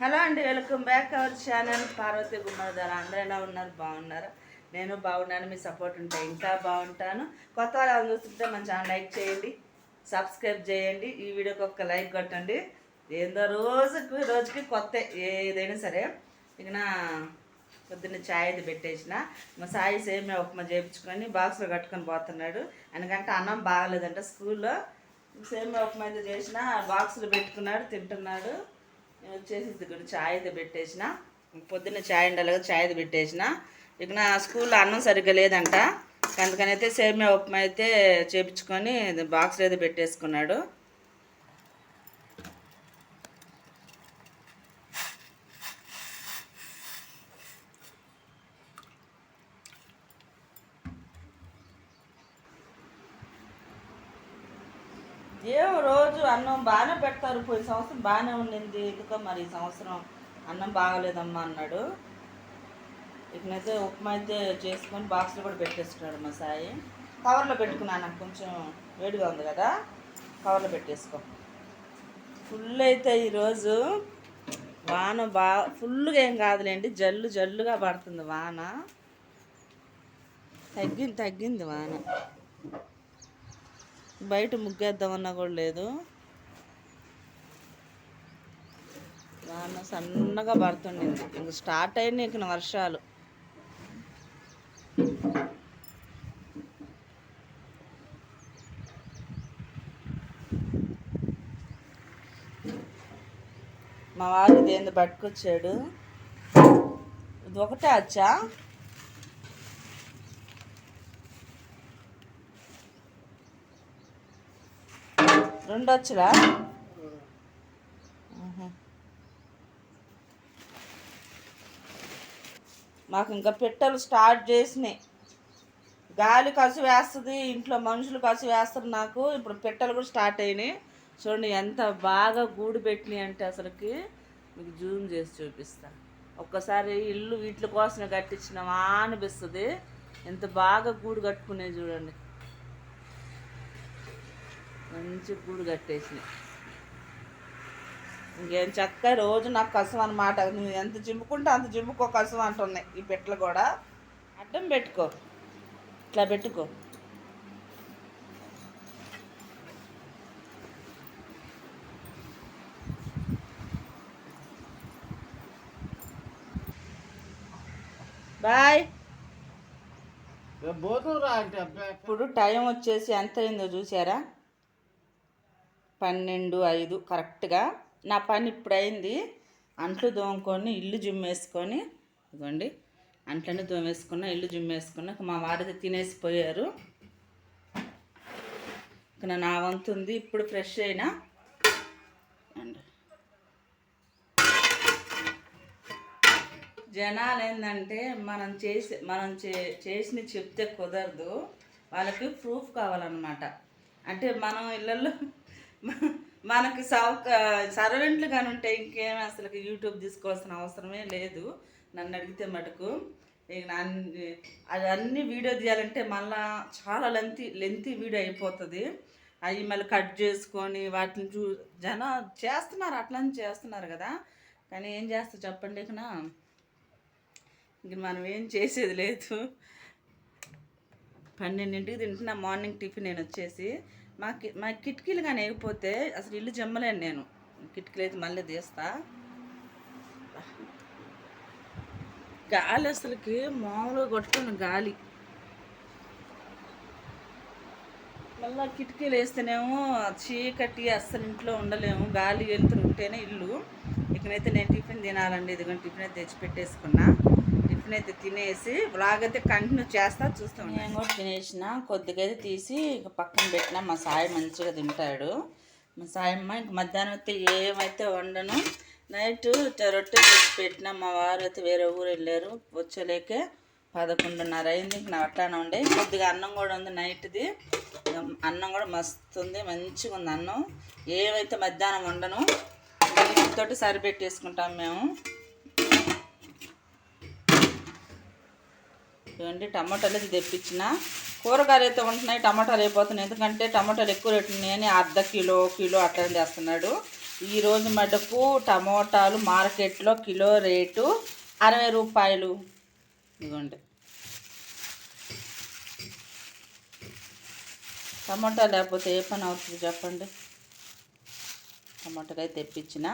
Hello అండి welcome back our channel. Parvathi Gummadhara అందరూ ఎలా ఉన్నారు? బాగున్నారు? నేను బాగున్నాను మీ సపోర్ట్ ఉంటే ఇంకా బాగుంటాను. కొత్త వాళ్ళు చూస్తుంటే మన ఛానల్ లైక్ చేయండి సబ్స్క్రైబ్ చేయండి. ఈ వీడియోకి ఒక లైక్ కొట్టండి. ఏందో రోజుకి రోజుకి కొత్త ఏదైనా సరే ఇక నా పొద్దున్న ఛాయ్ అది పెట్టేసిన. మా సాయి సేమే ఉప్మా చేయించుకొని బాక్స్లో కట్టుకొని పోతున్నాడు. ఎందుకంటే అన్నం బాగలేదంట స్కూల్లో. సేమే ఉప్మా అయితే చేసిన బాక్స్లో పెట్టుకున్నాడు తింటున్నాడు. వచ్చేసి ఇక్కడ ఛాయ్ అయితే పెట్టేసిన. పొద్దున్న ఛాయ్ ఉండాలి కదా ఛాయ్ అయితే పెట్టేసిన. ఇక నా స్కూల్లో అన్నం సరిగ్గా లేదంట. అందుకని అయితే సేమియా ఉప్మా అయితే చేపించుకొని బాక్స్లో అయితే పెట్టేసుకున్నాడు. ఏం రోజు అన్నం బాగానే పెడతారు. పోయిన సంవత్సరం బాగానే ఉండింది. ఎందుకో మరి ఈ సంవత్సరం అన్నం బాగలేదమ్మా అన్నాడు. ఇకనైతే ఉప్మా అయితే చేసుకొని బాక్స్లో కూడా పెట్టేసుకున్నాడు మా సాయి. కవర్లో పెట్టుకున్నాను కొంచెం వేడిగా ఉంది కదా. కవర్లో పెట్టేసుకో. ఫుల్ అయితే ఈరోజు వాన బాగా ఫుల్గా ఏం కాదులేండి. జల్లు జల్లుగా పడుతుంది వాన. తగ్గింది తగ్గింది వాన. బయట ముగ్గేద్దామన్నా కూడా లేదు. వాన సన్నగా పడుతుండింది. ఇంక స్టార్ట్ అయిన ఇంక వర్షాలు. మా వారు ఇదేంది పట్టుకొచ్చాడు. ఇది ఒకటే వచ్చా రెండు వచ్చురా మాకు ఇంకా పెట్టెలు స్టార్ట్ చేసినాయి. గాలి కసు వేస్తుంది ఇంట్లో మనుషులు కసు వేస్తారు నాకు. ఇప్పుడు పెట్టెలు కూడా స్టార్ట్ అయినాయి. చూడండి ఎంత బాగా గూడు పెట్టినాయి అంటే అసలుకి మీకు జూమ్ చేసి చూపిస్తా. ఒక్కసారి ఇల్లు వీటి కోసమే కట్టించినామా అనిపిస్తుంది. ఎంత బాగా గూడు కట్టుకునే చూడండి. మంచి గూడు కట్టేసినాయి. ఇంకేం చక్క రోజు నాకు కసం అనమాట నువ్వు ఎంత జిమ్ముకుంటే అంత జిమ్ముకో కసం అంటున్నాయి ఈ పెట్టలు కూడా. అడ్డం పెట్టుకో. ఇట్లా పెట్టుకో. బాయ్. ఇప్పుడు టైం వచ్చేసి ఎంత అయిందో చూసారా పన్నెండు ఐదు కరెక్ట్గా. నా పని ఇప్పుడు అయింది అంట్లు దోముకొని ఇల్లు జుమ్మేసుకొని ఇదిగోండి. అంట్లన్నీ దోమేసుకున్నా ఇల్లు జుమ్మేసుకున్నా మా వారిది తినేసి పోయారు ఇక నా వంతు ఉంది. ఇప్పుడు ఫ్రెష్ అయినా. జనాలు ఏంటంటే మనం చేసి మనం చే చేసిన చెప్తే కుదరదు. వాళ్ళకి ప్రూఫ్ కావాలన్నమాట. అంటే మనం ఇళ్ళల్లో మనకి సౌక సర్వెంట్లు కానీ ఉంటే ఇంకేం అసలు యూట్యూబ్ తీసుకోవాల్సిన అవసరమే లేదు. నన్ను అడిగితే మటుకు. అన్ని అది అన్ని వీడియో తీయాలంటే మళ్ళా చాలా లెంతి లెంతీ వీడియో అయిపోతుంది. అవి మళ్ళీ కట్ చేసుకొని వాటిని చూ జన చేస్తున్నారు అట్లని చేస్తున్నారు కదా. కానీ ఏం చేస్తా చెప్పండి ఇకనా ఇంక మనం ఏం చేసేది లేదు. పన్నెండింటికి తింటున్నా మార్నింగ్ టిఫిన్ నేను వచ్చేసి. మా మా కిటికీలు కానీ వేయకపోతే అసలు ఇల్లు జమ్మలేను నేను. కిటికీలు అయితే మళ్ళీ తీస్తా. గాలి అసలుకి మామూలుగా కొట్టుకుని గాలి. మళ్ళీ కిటికీలు వేస్తేనేమో చీకటి అస్సలు ఇంట్లో ఉండలేము. గాలి వెళ్తుంటేనే ఇల్లు. ఇకనైతే నేను టిఫిన్ తినాలండి. ఇదిగో టిఫిన్ అయితే తెచ్చి పెట్టేసుకున్నా. టిఫిన్ అయితే తినేసి బ్లాగ్ అయితే కంటిన్యూ చేస్తా చూస్తాను నేను కూడా తినేసిన. కొద్దిగా అయితే తీసి ఇక పక్కన పెట్టిన. మా సాయి మంచిగా తింటాడు. మా సాయమ్మ ఇంక మధ్యాహ్నం అయితే ఏమైతే వండను నైట్ రొట్టె చేసి పెట్టిన. మా వారు అయితే వేరే ఊరు వెళ్ళారు. వచ్చలేకే పదకొండున్నర అయింది. ఇంక నా అట్లానే ఉండే. కొద్దిగా అన్నం కూడా ఉంది నైట్ది. అన్నం కూడా మస్తు ఉంది. మంచిగా ఉంది అన్నం. ఏమైతే మధ్యాహ్నం వండను తోటి సరిపెట్టేసుకుంటాం మేము. ఇవ్వండి టమాటాలు అయితే తెప్పించిన. కూరగాయలు అయితే ఉంటున్నాయి టమాటాలు అయిపోతున్నాయి. ఎందుకంటే టమాటాలు ఎక్కువ రేటు ఉన్నాయని అర్ధ కిలో కిలో అట్లా చేస్తున్నాడు ఈరోజు మటుకు టమోటాలు మార్కెట్లో కిలో రేటు అరవై రూపాయలు. ఇదిగోండి. టమాటా లేకపోతే ఏ పని అవుతుంది చెప్పండి? టమాటాలు అయితే తెప్పించిన.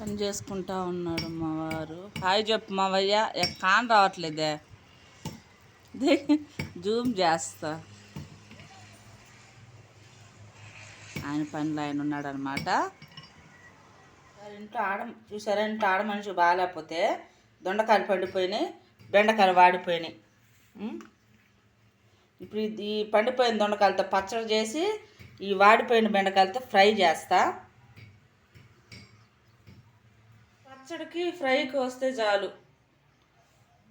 పని చేసుకుంటా ఉన్నాడు మా వారు హాయ్ చెప్పు మావయ్య. కాన్ రావట్లేదే. దే, జూమ్ చేస్తా. ఆయన పనిలో ఆయన ఉన్నాడనమాట. ఇంట్లో ఆడ చూసారా? ఇంట్లో ఆడ మనిషి బాగాలేకపోతే దొండకాయలు పండిపోయినాయి బెండకాయలు వాడిపోయినాయి. ఇప్పుడు ఇది ఈ పండిపోయిన దొండకాయలతో పచ్చడి చేసి ఈ వాడిపోయిన బెండకాయలతో ఫ్రై చేస్తా. పచ్చడికి ఫ్రైకి వస్తే చాలు.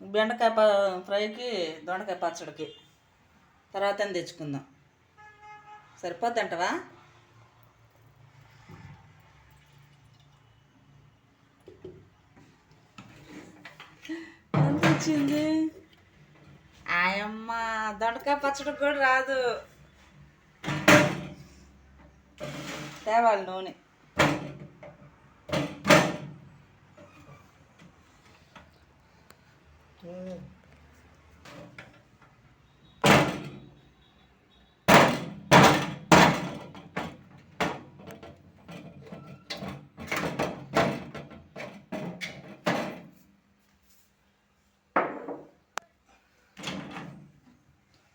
బెండకాయ ప ఫ్రైకి దొండకాయ పచ్చడికి. తర్వాత తెచ్చుకుందాం? సరిపోద్దంటవా ఎంత వచ్చింది ఆయమ్మ దొండకాయ పచ్చడి కూడా రాదు. తేవాలి నూనె.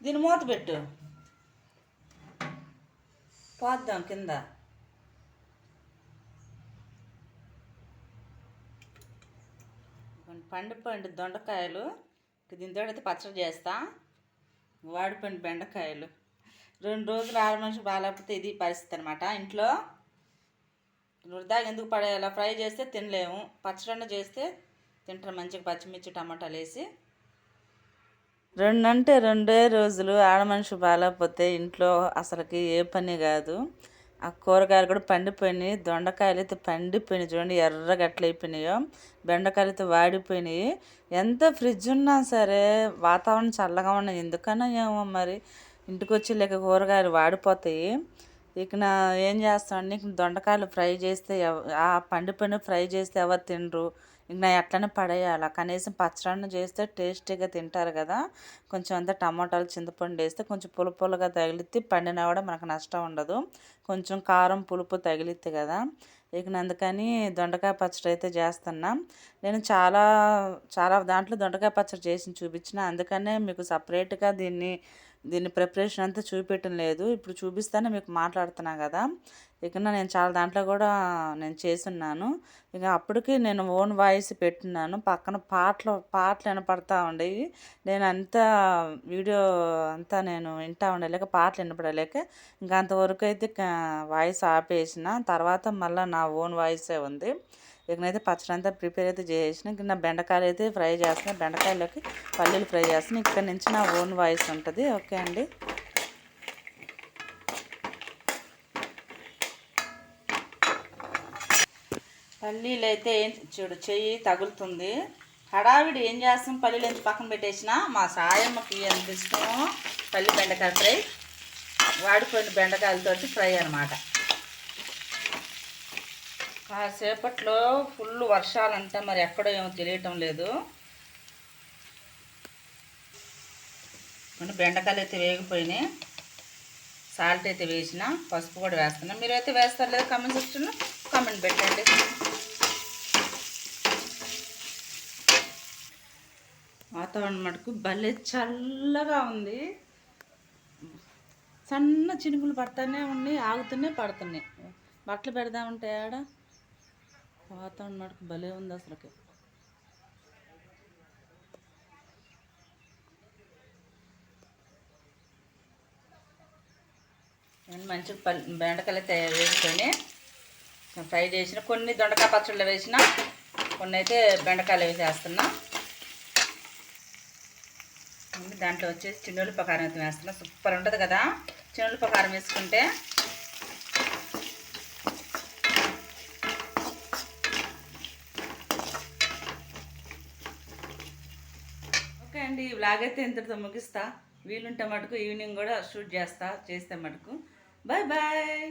దీని మూత పెట్టు. పోద్దాం కింద. కొన్ని దొండకాయలు. దీంతో అయితే పచ్చడి చేస్తా. వాడిపోయిన బెండకాయలు. రెండు రోజులు ఆరు మనిషి బాగాలేకపోతే ఇది పరిస్థితి అనమాట ఇంట్లో వృధాగా ఎందుకు పడేయాలా? ఫ్రై చేస్తే తినలేము. పచ్చడి చేస్తే తింటారు మంచిగా పచ్చిమిర్చి టమాటాలు వేసి. రెండు అంటే రెండే రోజులు ఆడమనిషి బాగాలేకపోతే ఇంట్లో అసలుకి ఏ పని కాదు. ఆ కూరగాయలు కూడా పండిపోయినాయి. దొండకాయలు అయితే పండిపోయినాయి చూడండి ఎర్రగా ఎట్లా అయిపోయినాయో. బెండకాయలు అయితే వాడిపోయినాయి. ఎంత ఫ్రిడ్జ్ ఉన్నా సరే వాతావరణం చల్లగా ఉన్నాయి ఎందుకన్నా ఏమో మరి. ఇంటికి వచ్చి లేక కూరగాయలు వాడిపోతాయి. ఇక నా ఏం చేస్తామండి ఇక దొండకాయలు ఫ్రై చేస్తే ఎవ- ఆ పండిపోయిన ఫ్రై చేస్తే ఎవరు తినరు? ఇంకా అట్లనే పడేయాలి? కనీసం పచ్చడి చేస్తే టేస్టీగా తింటారు కదా. కొంచెం అంతా టమాటాలు చింతపండు వేస్తే కొంచెం పులుపు పులుగా తగిలితే పండినా కూడా మనకు నష్టం ఉండదు. కొంచెం కారం పులుపు తగిలితే కదా. ఇక అందుకని దొండకాయ పచ్చడి అయితే చేస్తున్నా. నేను చాలా చాలా దాంట్లో దొండకాయ పచ్చడి చేసి చూపించిన. అందుకనే మీకు సపరేట్గా దీన్ని దీన్ని ప్రిపరేషన్ అంతా చూపెట్టడం లేదు. ఇప్పుడు చూపిస్తానే మీకు మాట్లాడుతున్నా కదా. ఇక నేను చాలా దాంట్లో కూడా నేను చేసున్నాను ఇక అప్పటికి నేను ఓన్ వాయిస్ పెట్టున్నాను. పక్కన పాటలు పాటలు వినపడతా ఉండేవి. నేను అంతా వీడియో అంతా నేను వింటా ఉండలేక పాటలు వినపడలేక ఇంకా అంతవరకు అయితే వాయిస్ ఆపేసిన. తర్వాత మళ్ళీ నా ఓన్ వాయిసే ఉంది. ఇకనైతే పచ్చడి అంతా ప్రిపేర్ అయితే చేసిన ఇక నా బెండకాయలు అయితే ఫ్రై చేస్తున్నాను బెండకాయలోకి పల్లీలు ఫ్రై చేస్తున్నాను ఇక్కడ నుంచి నా ఓన్ వాయిస్ ఉంటుంది. ఓకే అండి. పల్లీలు అయితే ఏం చూడు చెయ్యి తగులుతుంది. హడావిడి ఏం చేస్తాం? పల్లీలు ఎంత పక్కన పెట్టేసిన మా సాయమ్మకి ఎంత ఇష్టమో పల్లి బెండకాయ ఫ్రై వాడిపోయిన బెండకాయలతోటి ఫ్రై అనమాట కాసేపట్లో ఫుల్ వర్షాలంటే మరి ఎక్కడో ఏమో తెలియటం లేదు. బెండకాయలు అయితే వేగిపోయినాయి. సాల్ట్ అయితే వేసిన పసుపు కూడా వేస్తున్నా. మీరు అయితే వేస్తారు లేదా కామెంట్ సెక్షన్లో కామెంట్ పెట్టండి. వాతావరణం మటుకు భలే చల్లగా ఉంది. సన్న చినుకులు పడతానే ఉన్నాయి ఆగుతూనే పడుతున్నాయి. బట్టలు పెడదామంటే ఆడ వాతావరణం మటుకు భలే ఉంది అసలుకి. నేను మంచిగా బెండకాయలు తయారు వేసుకొని ఫ్రై చేసిన కొన్ని దొండకాయ పచ్చళ్ళు వేసిన కొన్ని అయితే బెండకాయలు వేసేస్తున్నా మళ్ళీ దాంట్లో వచ్చేసి చిన్నుల పకారం అయితే వేస్తున్నా. సూపర్ ఉంటుంది కదా? చిన్నుల పకారం వేసుకుంటే ఓకే అండి ఈ అయితే ఇంతటితో ముగిస్తా. వీలుంటే మటుకు ఈవినింగ్ కూడా షూట్ చేస్తా చేస్తే మటుకు. Bye bye